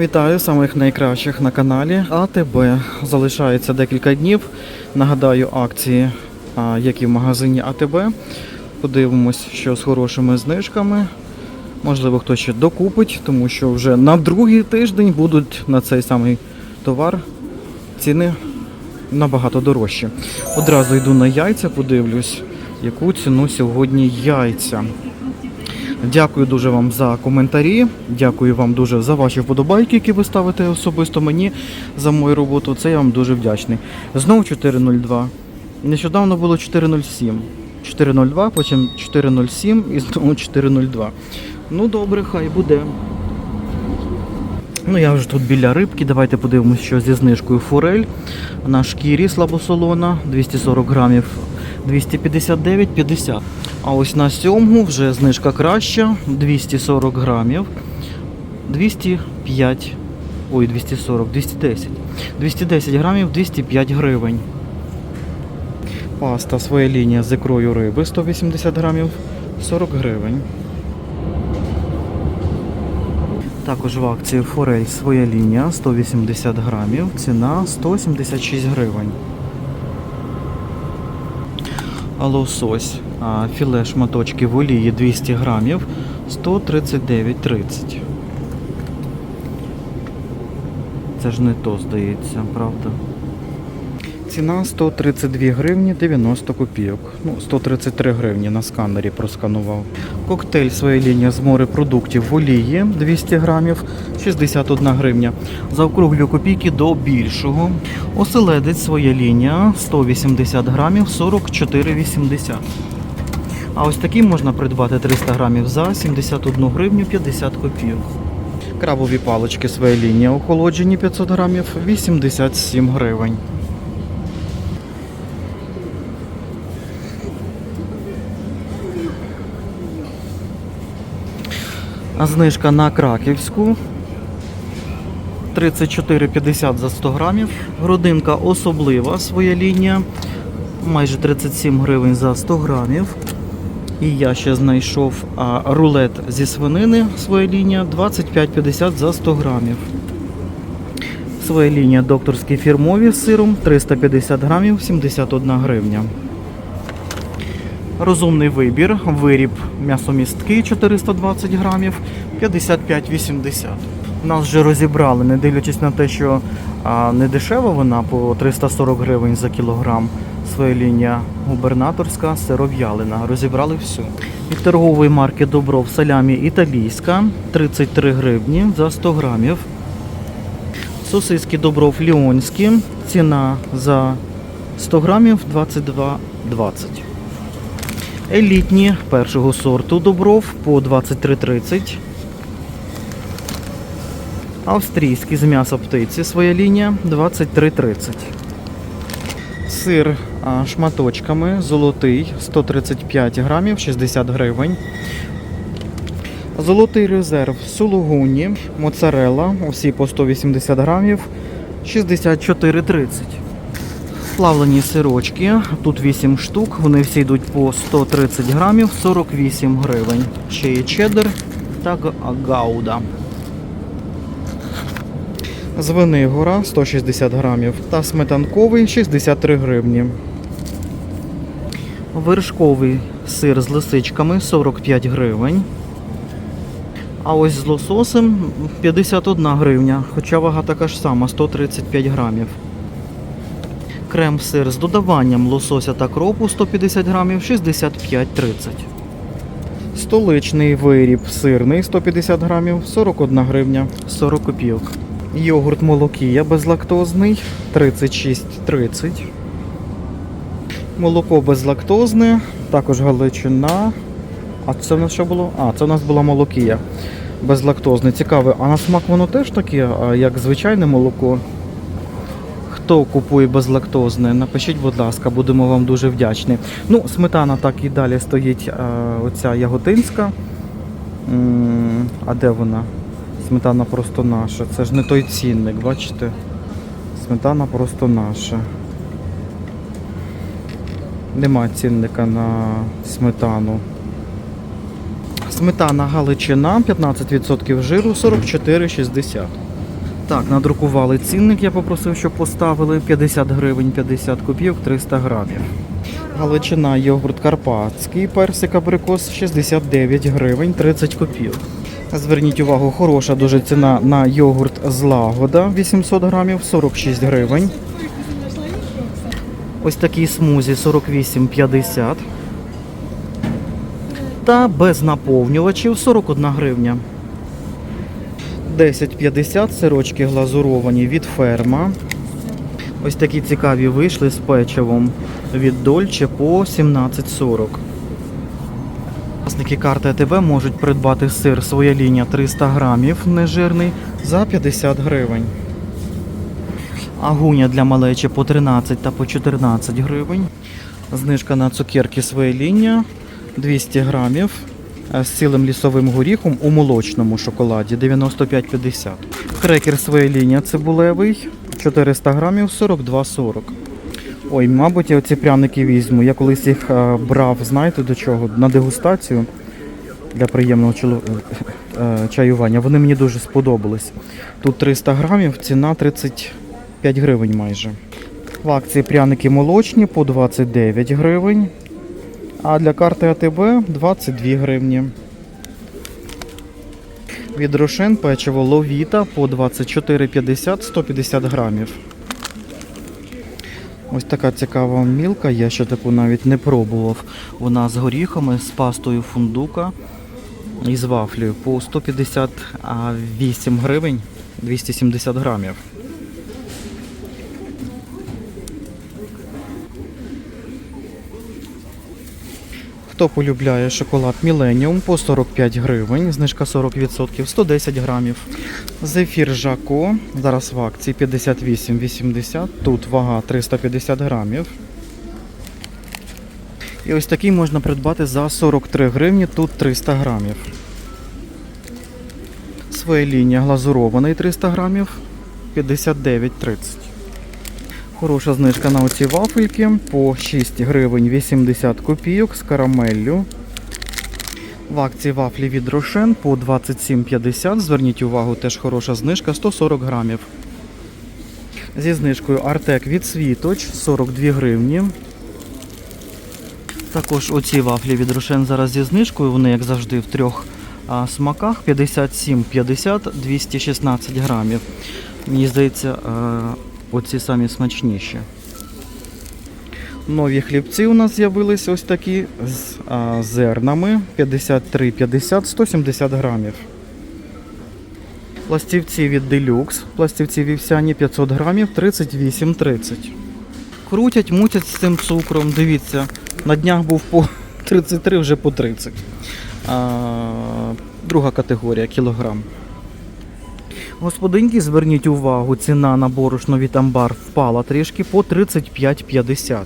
Вітаю самих найкращих на каналі АТБ. Залишається декілька днів. Нагадаю акції, а, які в магазині АТБ. Подивимось, що з хорошими знижками. Можливо, хтось ще докупить, тому що вже на другий тиждень будуть на цей самий товар ціни набагато дорожчі. Одразу йду на яйця, подивлюсь, яку ціну сьогодні яйця. Дякую дуже вам за коментарі. Дякую вам дуже за ваші вподобайки, які ви ставите особисто мені за мою роботу. Це я вам дуже вдячний. Знову 4.02. Нещодавно було 4.07. 4.02, потім 4.07 і знову 4.02. Ну добре, хай буде. Ну, я вже тут біля рибки. Давайте подивимося, що зі знижкою форель. На шкірі слабосолона 240 грамів 259,50. А ось на сьомгу вже знижка краща 240 грамів 205. Ой, 240, 210. 210 грамів 205 гривень. Паста своя лінія з ікрою риби 180 грамів 40 гривень. Також в акції форель своя лінія 180 грамів, ціна 176 гривень. Лосось, філе шматочки в олії 200 грамів 139,30. Це ж не то, здається, правда? Ціна 132 гривні 90 копійок. Ну, 133 гривні на сканері просканував. Коктейль своя лінія з морепродуктів в олії 200 грамів 61 гривня. Заокруглю копійки до більшого. Оселедець своя лінія 180 грамів 44,80. А ось такий можна придбати 300 грамів за 71 гривню 50 копійок. Крабові палички своя лінія охолоджені 500 грамів 87 гривень. Знижка на краківську 34,50 за 100 грамів. Грудинка особлива своя лінія. Майже 37 гривень за 100 грамів. І я ще знайшов а, рулет зі свинини своя лінія 25,50 за 100 грамів. Своя лінія докторські фірмові з сиром 350 грамів 71 гривня. Розумний вибір, виріб м'ясомістки 420 грамів 55,80. Нас вже розібрали, не дивлячись на те, що а, не дешева вона по 340 гривень за кілограм. Своя лінія губернаторська сиров'ялина. Розібрали всю. Від торгової марки Добров салямі італійська 33 гривні за 100 грамів. Сосиски Добров Ліонські. Ціна за 100 грамів 22,20. Елітні першого сорту добров по 23,30. Австрійські з м'яса птиці своя лінія 23,30. Сир шматочками золотий 135 грамів 60 гривень. Золотий резерв сулугуні, моцарелла, усі по 180 грамів 64,30. Плавлені сирочки, тут 8 штук, вони всі йдуть по 130 грамів, 48 гривень. Ще є чеддер та га- гауда. Звенигора 160 грамів та сметанковий 63 гривні. Вершковий сир з лисичками 45 гривень. А ось з лососем 51 гривня, хоча вага така ж сама 135 грамів. Крем-сир з додаванням лосося та кропу 150 грамів 65,30. Столичний виріб сирний 150 грамів 41 гривня 40 копійок. Йогурт молокія безлактозний 36,30. Молоко безлактозне, також галичина. А це в нас що було? А, це в нас була молокія безлактозне. Цікаве, а на смак воно теж таке, як звичайне молоко. Хто купує безлактозне, напишіть, будь ласка, будемо вам дуже вдячні. Ну, сметана так і далі стоїть е, оця яготинська. М, А де вона? Сметана просто наша. Це ж не той цінник, бачите? Сметана просто наша. Нема цінника на сметану. Сметана Галичина 15% жиру 44,60. Так, надрукували цінник, я попросив, щоб поставили 50 гривень 50 копійок 300 грамів. Галичина йогурт карпатський, персик абрикос 69 гривень 30 копійок. Зверніть увагу, хороша дуже ціна на йогурт злагода 800 грамів 46 гривень. Ось такий смузі 48,50. Та без наповнювачів 41 гривня. 10,50 сирочки глазуровані від ферма. Ось такі цікаві вийшли з печивом від Дольче по 17,40. Власники карти АТБ можуть придбати сир своя лінія 300 грамів нежирний за 50 гривень. Агуня для малечі по 13 та по 14 гривень. Знижка на цукерки своя лінія 200 грамів з цілим лісовим горіхом у молочному шоколаді 95,50. Крекер своя лінія цибулевий 400 грамів 42,40. Ой, мабуть, я оці пряники візьму. Я колись їх е, брав, знаєте до чого? На дегустацію для приємного е, чаювання. Вони мені дуже сподобались. Тут 300 грамів, ціна 35 гривень майже. В акції пряники молочні по 29 гривень. А для карти АТБ 22 гривні. Від Рошен печиво ловіта по 24,50 150 грамів. Ось така цікава мілка, я ще таку навіть не пробував. Вона з горіхами, з пастою фундука і з вафлею по 158 гривень 270 грамів. Хто полюбляє шоколад Millennium по 45 гривень, знижка 40%, 110 грамів. Зефір Жако, зараз в акції 58,80, тут вага 350 грамів. І ось такий можна придбати за 43 гривні, тут 300 грамів. Своя лінія глазурований 300 грамів, 59,30. Хороша знижка на оці вафельки по 6 гривень 80 копійок з карамеллю. В акції вафлі від Рошен по 27,50. Зверніть увагу, теж хороша знижка 140 грамів. Зі знижкою Артек від Світоч 42 гривні. Також оці вафлі від Рошен зараз зі знижкою. Вони, як завжди, в трьох смаках 57,50, 216 грамів. Мені здається, а, оці самі смачніші. Нові хлібці у нас з'явилися ось такі з а, зернами 53,50, 170 грамів. Пластівці від Deluxe, пластівці вівсяні 500 грамів 38,30. Крутять, мутять з цим цукром. Дивіться, на днях був по 33, вже по 30. А, друга категорія кілограм. Господинки, зверніть увагу, ціна на борошно від амбар впала трішки по 35,50.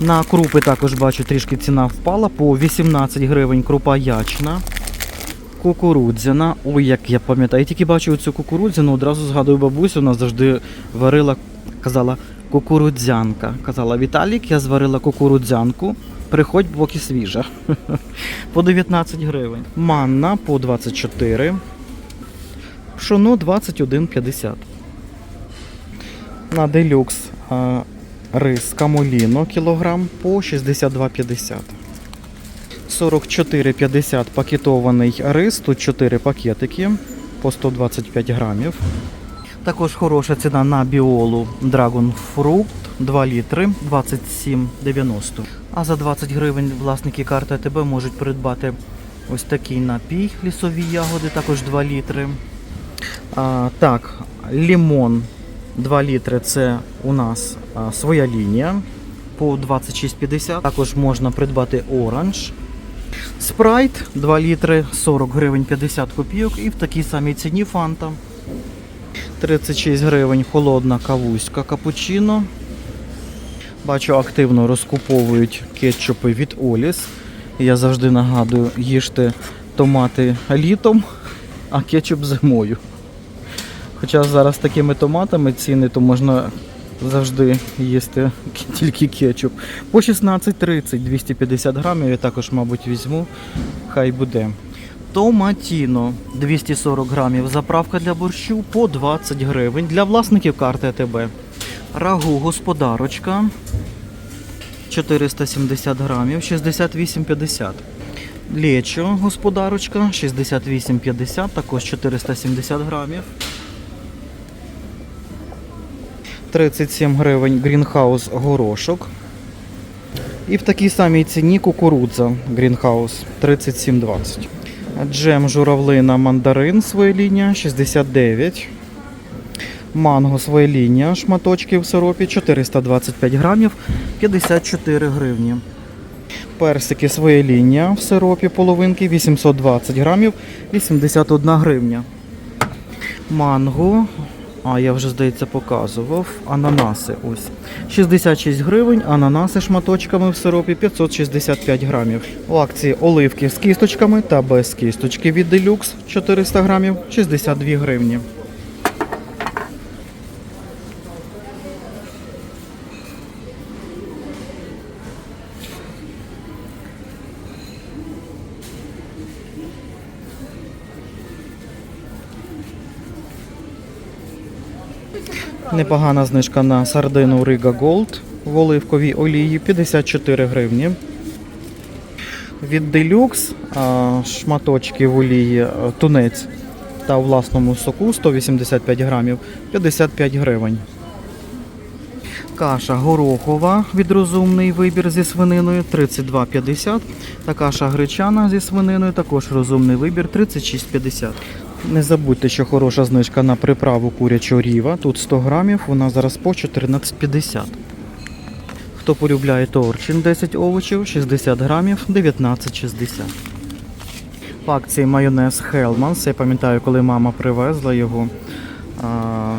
На крупи також бачу трішки ціна впала по 18 гривень крупа ячна. Кукурудзяна. Ой, як я пам'ятаю. Я тільки бачу цю кукурудзяну, одразу згадую бабусю, вона завжди варила, казала кукурудзянка. Казала Віталік, я зварила кукурудзянку. Приходь, поки свіжа. По 19 гривень. Манна по 24. Пшоно 21,50. На делюкс рис камоліно кілограм по 62,50. 44,50 пакетований рис, тут 4 пакетики по 125 грамів. Також хороша ціна на біолу Dragon Fruit 2 літри 27,90. А за 20 гривень власники карти АТБ можуть придбати ось такий напій лісові ягоди, також 2 літри. А, так, лімон 2 літри це у нас а, своя лінія по 26,50. Також можна придбати оранж. Спрайт 2 літри 40 гривень 50 копійок і в такій самій ціні фанта. 36 гривень холодна кавуська капучино. Бачу, активно розкуповують кетчупи від Оліс. Я завжди нагадую, їжте томати літом, а кетчуп зимою. Хоча зараз такими томатами ціни, то можна завжди їсти тільки кетчуп. По 16,30 250 грамів. Я також, мабуть, візьму. Хай буде. Томатіно 240 грамів. Заправка для борщу по 20 гривень. Для власників карти АТБ. Рагу господарочка 470 грамів, 68,50. Лечо господарочка 68,50, також 470 грамів. 37 гривень Greenhouse горошок. І в такій самій ціні кукурудза Greenhouse 37,20. Джем журавлина мандарин своєління 69. Манго своєління шматочки в сиропі 425 грамів 54 гривні. Персики своєління в сиропі половинки 820 грамів 81 гривня. Манго, а я вже здається показував. Ананаси ось 66 гривень, ананаси шматочками в сиропі 565 грамів. У акції оливки з кісточками та без кісточки від Deluxe 400 грамів 62 гривні. Непогана знижка на сардину Рига Gold в оливковій олії 54 гривні. Від а, шматочки в олії тунець та у власному соку 185 грамів 55 гривень. Каша горохова від розумний вибір зі свининою 32,50. Та каша гречана зі свининою також розумний вибір 36,50. Не забудьте, що хороша знижка на приправу курячого ріва. Тут 100 грамів, вона зараз по 14,50. Хто полюбляє торчин 10 овочів, 60 грамів, 19,60. В акції майонез Hellmann's. Я пам'ятаю, коли мама привезла його. А,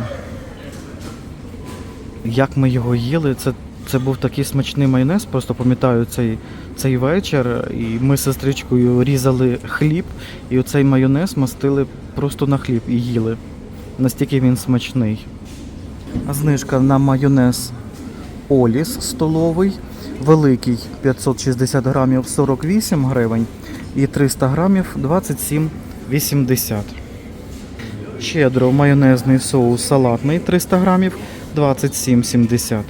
як ми його їли, це, це був такий смачний майонез, просто пам'ятаю цей, цей вечір. І ми з сестричкою різали хліб, і оцей майонез мастили просто на хліб і їли. Настільки він смачний. Знижка на майонез Оліс столовий. Великий 560 грамів 48 гривень і 300 грамів 27,80. Щедро майонезний соус салатний 300 грамів 27,70.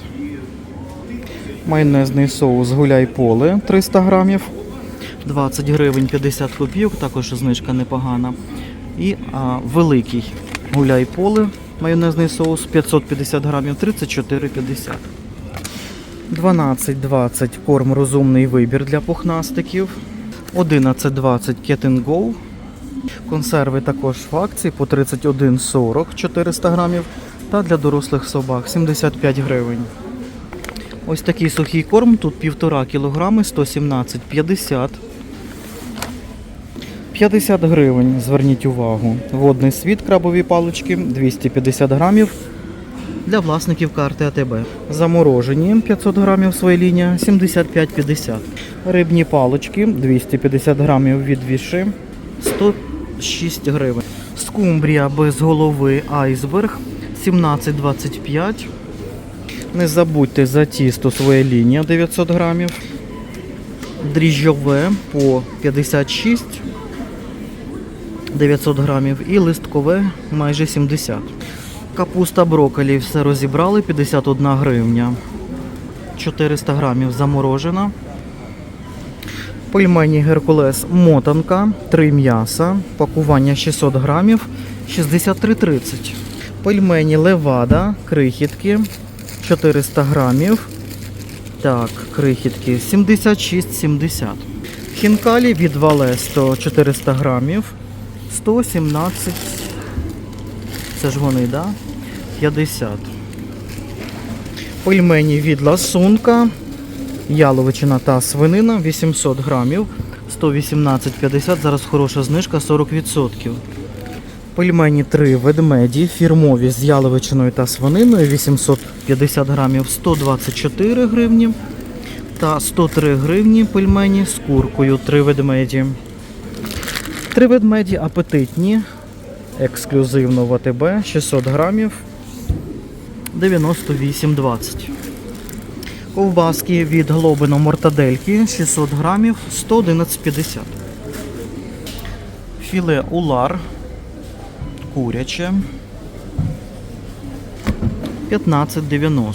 Майонезний соус гуляй поле 300 грамів 20 гривень 50 копійок, також знижка непогана. І а, великий гуляй поле майонезний соус 550 грамів 34,50. 12,20 корм розумний вибір для пухнастиків. 11,20 Cat and Go. Консерви також в акції по 31,40 400 грамів. Та для дорослих собак 75 гривень. Ось такий сухий корм, тут 1,5 кг, 117,50. 50 гривень, зверніть увагу. Водний світ, крабові палички, 250 грамів. Для власників карти АТБ. Заморожені 500 грамів своя лінія 75,50. Рибні палички 250 грамів від віши 106 гривень. Скумбрія без голови айсберг 17,25. Не забудьте за тісто своя лінія 900 грамів. Дріжджове по 56 900 грамів і листкове майже 70. Капуста брокколі все розібрали 51 гривня. 400 грамів заморожена. Пельмені Геркулес мотанка, 3 м'яса, пакування 600 грамів, 63,30. Пельмені Левада, крихітки, 400 грамів. Так, крихітки 76,70. Хінкалі від Валесто 400 грамів, 117. Це ж вони, да? 50. Пельмені від ласунка. Яловичина та свинина 800 грамів. 118,50. Зараз хороша знижка 40%. Пельмені 3 ведмеді фірмові з яловичиною та свининою 850 грамів 124 гривні. Та 103 гривні пельмені з куркою 3 ведмеді. Три ведмеді апетитні. Ексклюзивно в АТБ 600 грамів 98,20. Ковбаски від Глобино мортадельки 600 грамів 111,50. Філе улар куряче 15,90.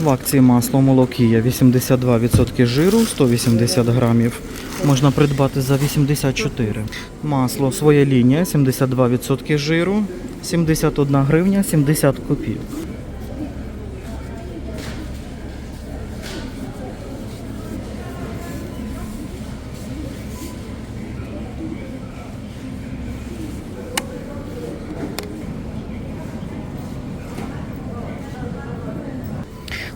В акції масло молокія 82% жиру, 180 грамів. Можна придбати за 84. Масло своя лінія 72% жиру, 71 гривня 70 копійок.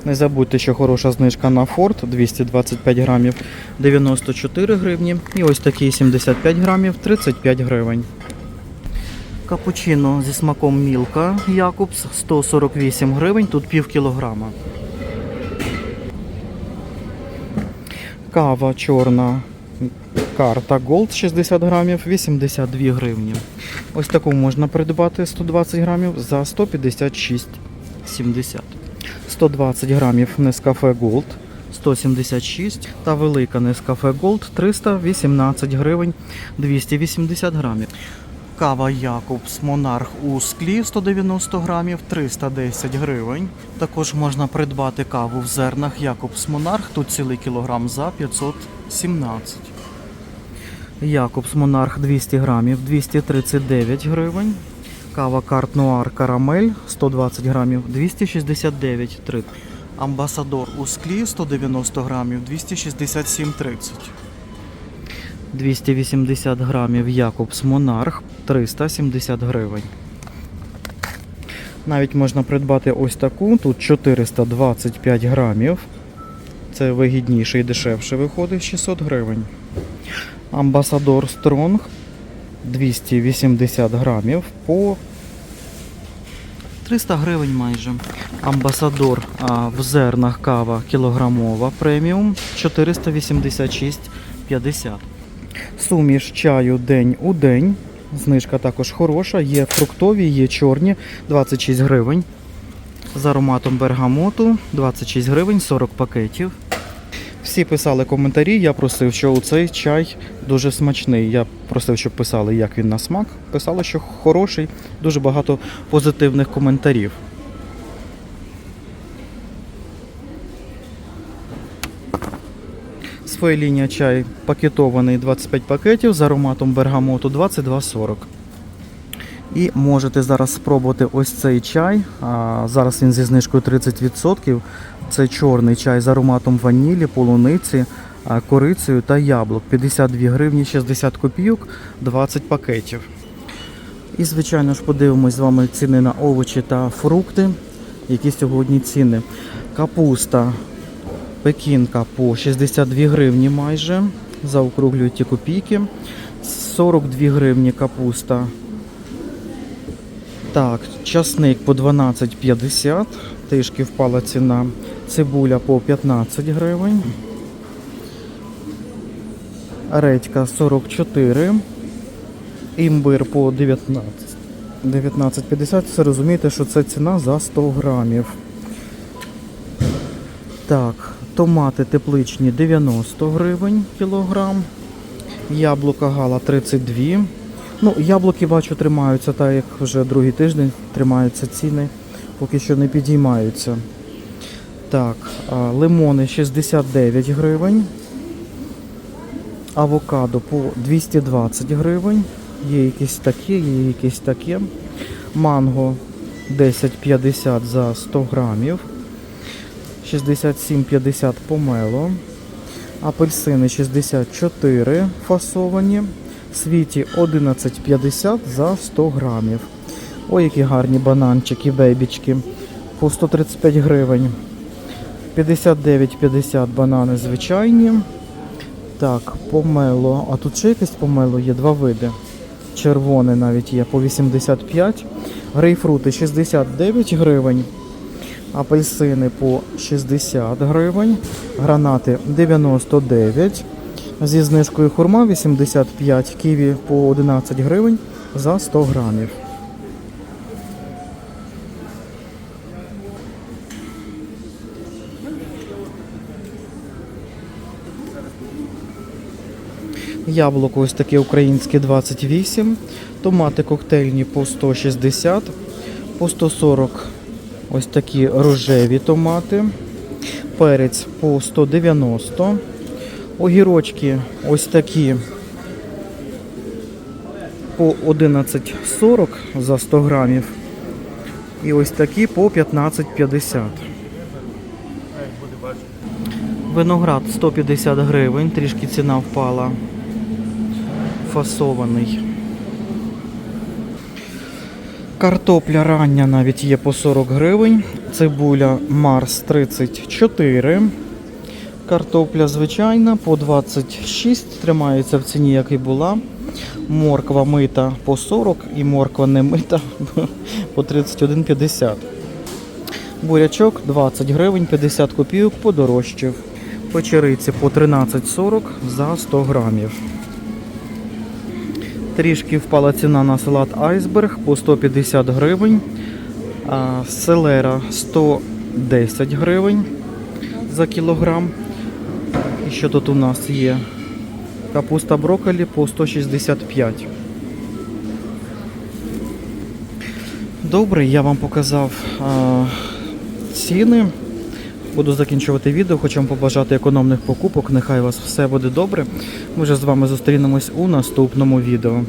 Не забудьте, що хороша знижка на Форд 225 грамів 94 гривні. І ось такий 75 грамів 35 гривень. Капучино зі смаком Мілка Якобс 148 гривень, тут пів кілограма. Кава чорна карта Gold 60 грамів 82 гривні. Ось таку можна придбати 120 грамів за 156,70. 120 грамів Nescafe Gold 176 та велика Nescafe Gold 318 гривень 280 грамів. Кава Якобс Монарх у склі 190 грамів 310 гривень. Також можна придбати каву в зернах Якобс Монарх, тут цілий кілограм за 517. Якобс Монарх 200 грамів 239 гривень. Кава Карт Нуар Карамель 120 грамів 269,30. Амбасадор у склі 190 грамів 267,30. 280 грамів Якобс Монарх 370 гривень. Навіть можна придбати ось таку, тут 425 грамів. Це вигідніше і дешевше виходить 600 гривень. Амбасадор Стронг 280 грамів по 300 гривень майже. Амбасадор а, в зернах кава кілограмова преміум 486,50. Суміш чаю день у день. Знижка також хороша. Є фруктові, є чорні 26 гривень. З ароматом бергамоту 26 гривень 40 пакетів. Всі писали коментарі. Я просив, що цей чай дуже смачний. Я просив, щоб писали, як він на смак. Писали, що хороший, дуже багато позитивних коментарів. Своя лінія чай пакетований 25 пакетів з ароматом бергамоту 22,40. І можете зараз спробувати ось цей чай. Зараз він зі знижкою 30%. Це чорний чай з ароматом ванілі, полуниці, корицею та яблук. 52 гривні 60 копійок, 20 пакетів. І, звичайно ж, подивимось з вами ціни на овочі та фрукти. Які сьогодні ціни. Капуста пекінка по 62 гривні майже. Заокруглюють ті копійки. 42 гривні капуста. Так, часник по 12,50. Трішки впала ціна. Цибуля по 15 гривень. Редька 44. Імбир по 19. 19,50. Це розумієте, що це ціна за 100 грамів. Так, томати тепличні 90 гривень кілограм. Яблука гала 32. Ну, яблуки, бачу, тримаються, так як вже другий тиждень тримаються ціни, поки що не підіймаються. Так, лимони 69 гривень. Авокадо по 220 гривень. Є якісь такі, є якісь такі. Манго 10,50 за 100 грамів. 67,50 помело. Апельсини 64 фасовані. Світі 11,50 за 100 грамів. Ой, які гарні бананчики, бейбічки. По 135 гривень. 59,50 банани звичайні. Так, помело. А тут ще якесь помело є, два види. Червоне навіть є по 85. Грейпфрути 69 гривень. Апельсини по 60 гривень. Гранати 99. Зі знижкою хурма 85, ківі по 11 гривень за 100 грамів. Яблуко ось таке українське 28, томати коктейльні по 160, по 140 ось такі рожеві томати, перець по 190, огірочки ось такі по 11,40 за 100 грамів. І ось такі по 15,50. Виноград 150 гривень, трішки ціна впала. Фасований. Картопля рання навіть є по 40 гривень. Цибуля Марс 34. Картопля звичайна по 26. Тримається в ціні, як і була. Морква мита по 40 і морква не мита по 31,50. Бурячок 20 гривень, 50 копійок подорожчав. Печериці по 13,40 за 100 грамів. Трішки впала ціна на салат айсберг по 150 гривень. Селера 110 гривень за кілограм. І що тут у нас є? Капуста брокколі по 165. Добре, я вам показав ціни. Буду закінчувати відео, хочу вам побажати економних покупок. Нехай у вас все буде добре. Ми вже з вами зустрінемось у наступному відео.